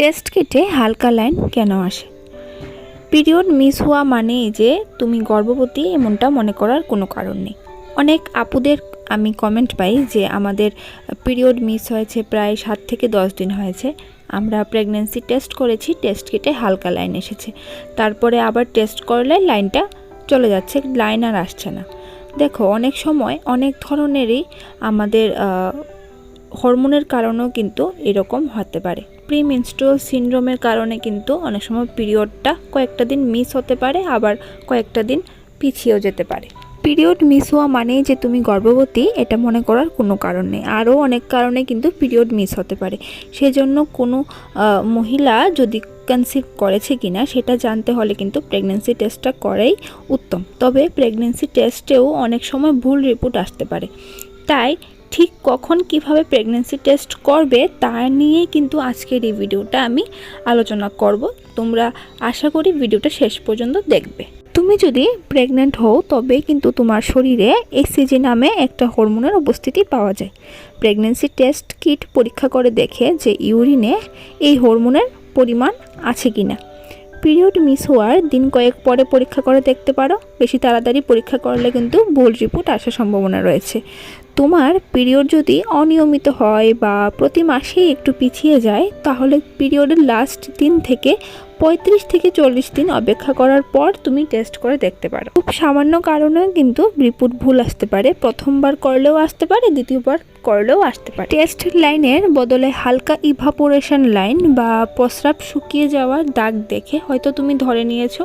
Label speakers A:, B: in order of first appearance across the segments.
A: Test কিটে হালকা line কেন আসে? পিরিয়ড মিস হওয়া মানেই যে তুমি গর্ভবতী এমনটা মনে করার কোনো কারণ নেই। অনেক আপুদের আমি কমেন্ট পাই যে আমাদের পিরিয়ড মিস হয়েছে প্রায় সাত থেকে দশ দিন হয়েছে। আমরা প্রেগনেন্সি টেস্ট করেছি টেস্ট কিটে হালকা লাইন এসেছে। তারপরে আবার টেস্ট করলে লাইনটা চলে যাচ্ছে, লাইন আর আসছে না। দেখো, অনেক সময় অনেক ধরনেরই আমাদের হরমোনের কারণেও কিন্তু এরকম হতে পারে। প্রি মেনস্ট্রুয়াল সিনড্রোমের কারণে কিন্তু অনেক সময় পিরিয়ডটা কয়েকটা দিন মিস হতে পারে, আবার কয়েকটা দিন পিছিয়েও যেতে পারে। পিরিয়ড মিস হওয়া মানেই যে তুমি গর্ভবতী, এটা মনে করার কোনো কারণ নেই। আরও অনেক কারণে কিন্তু পিরিয়ড মিস হতে পারে। সেজন্য কোনো মহিলা যদি কনসিভ করেছে কিনা, সেটা জানতে হলে কিন্তু প্রেগনেন্সি টেস্টটা করাই উত্তম। তবে প্রেগনেন্সি টেস্টেও অনেক সময় ভুল রিপোর্ট আসতে পারে। তাই ঠিক কখন কীভাবে প্রেগনেন্সি টেস্ট করবে তা নিয়ে কিন্তু আজকের এই ভিডিওটা আমি আলোচনা করব। তোমরা আশা করি ভিডিওটা শেষ পর্যন্ত দেখবে। তুমি যদি প্রেগনেন্ট হও তবে কিন্তু তোমার শরীরে এসিজি নামে একটা হরমোনের উপস্থিতি পাওয়া যায়। প্রেগনেন্সি টেস্ট কিট পরীক্ষা করে দেখে যে ইউরিনে এই হরমোনের পরিমাণ আছে কিনা। পিরিয়ড মিস হওয়ার দিন কয়েক পরে পরীক্ষা করে দেখতে পারো। বেশি তাড়াতাড়ি পরীক্ষা করলে কিন্তু ভুল রিপোর্ট আসার সম্ভাবনা রয়েছে। তোমার পিরিয়ড যদি অনিয়মিত হয় বা প্রতি মাসেই একটু পিছিয়ে যায়, তাহলে পিরিয়ডের লাস্ট দিন থেকে পঁয়ত্রিশ থেকে চল্লিশ দিন অপেক্ষা করার পর তুমি টেস্ট করে দেখতে পারো। খুব সামান্য কারণে কিন্তু রিপোর্ট ভুল আসতে পারে। প্রথমবার করলেও আসতে পারে, দ্বিতীয়বার করলেও আসতে পারে। টেস্ট লাইনের বদলে হালকা ইভাপোরেশন লাইন বা প্রস্রাব শুকিয়ে যাওয়ার দাগ দেখে হয়তো তুমি ধরে নিয়েছো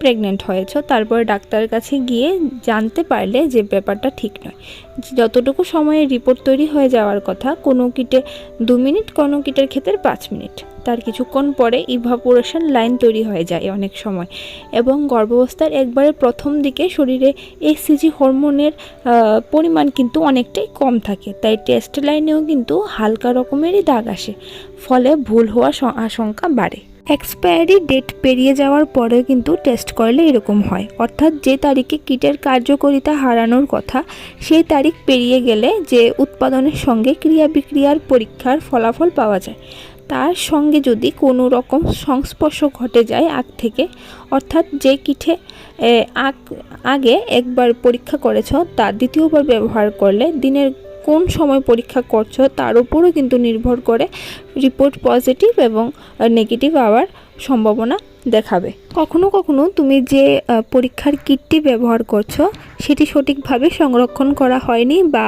A: প্রেগনেন্ট হয়েছ, তারপর ডাক্তারের কাছে গিয়ে জানতে পারলে যে ব্যাপারটা ঠিক নয়। যতটুকু সময়ে রিপোর্ট তৈরি হয়ে যাওয়ার কথা, কোনো কিটে দু মিনিট, কোনো কিটের ক্ষেত্রে পাঁচ মিনিট। তার কিছুক্ষণ পরে ইভাপোরেশন লাইন তৈরি হয়ে যায় অনেক সময়। এবং গর্ভাবস্থার একবারে প্রথম দিকে শরীরে এসিজি হরমোনের পরিমাণ কিন্তু অনেকটাই কম থাকে। তাই টেস্ট লাইনেও কিন্তু হালকা রকমেরই দাগ আসে। ফলে ভুল হওয়ার আশঙ্কা বাড়ে। এক্সপায়ারি ডেট পেরিয়ে যাওয়ার পরেও কিন্তু টেস্ট করলে এরকম হয়। অর্থাৎ যে তারিখে কিটের কার্যকারিতা হারানোর কথা, সেই তারিখ পেরিয়ে গেলে যে উৎপাদনের সঙ্গে ক্রিয়া বিক্রিয়ার পরীক্ষার ফলাফল পাওয়া যায়। তার সঙ্গে যদি কোনো রকম সংস্পর্শ ঘটে যায় আগ থেকে, অর্থাৎ যে কিঠে আগ, আগে একবার পরীক্ষা করেছ তা দ্বিতীয়বার ব্যবহার করলে দিনের কোন সময় পরীক্ষা করছ তার উপরও কিন্তু নির্ভর করে রিপোর্ট পজিটিভ এবং নেগেটিভ আবার সম্ভাবনা দেখাবে। কখনো কখনো তুমি যে পরীক্ষার কিটটি ব্যবহার করছ সেটি সঠিকভাবে সংরক্ষণ করা হয়নি বা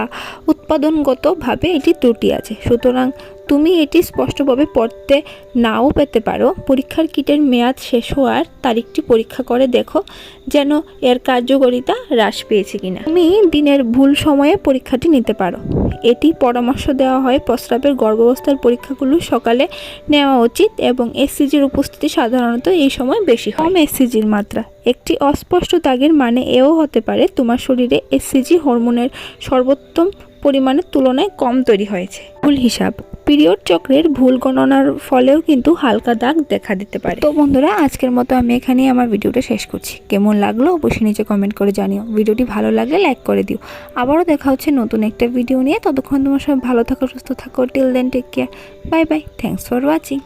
A: উৎপাদনগতভাবে এটি ত্রুটি আছে। সুতরাং তুমি এটি স্পষ্টভাবে পড়তে নাও পেতে পারো। পরীক্ষার কিটের মেয়াদ শেষ হওয়ার তারিখটি পরীক্ষা করে দেখো যেন এর কার্যকারিতা হ্রাস পেয়েছে কিনা। তুমি দিনের ভুল সময়ে পরীক্ষাটি নিতে পারো। এটি পরামর্শ দেওয়া হয় প্রস্রাবের গর্ভাবস্থার পরীক্ষাগুলো সকালে নেওয়া উচিত এবং এসসিজির উপস্থিতি সাধারণত এই সময় বেশি কম এসসিজির মাত্রা। একটি অস্পষ্ট দাগের মানে এও হতে পারে তোমার শরীরে এসসিজি হরমোনের সর্বোত্তম পরিমাণের তুলনায় কম তৈরি হয়েছে। ভুল হিসাব, পিরিয়ড চক্রের ভুল গণনার ফলেও কিন্তু হালকা দাগ দেখা দিতে পারে। তো বন্ধুরা, আজকের মতো আমি এখানেই আমার ভিডিওটা শেষ করছি। কেমন লাগল অবশ্যই নিচে কমেন্ট করে জানিও। ভিডিওটি ভালো লাগলে লাইক করে দিও। আবারও দেখা হচ্ছে নতুন একটা ভিডিও নিয়ে। ততক্ষণ তোমার সব ভালো থাকো, সুস্থ থাকো। Till then take care bye bye thanks for watching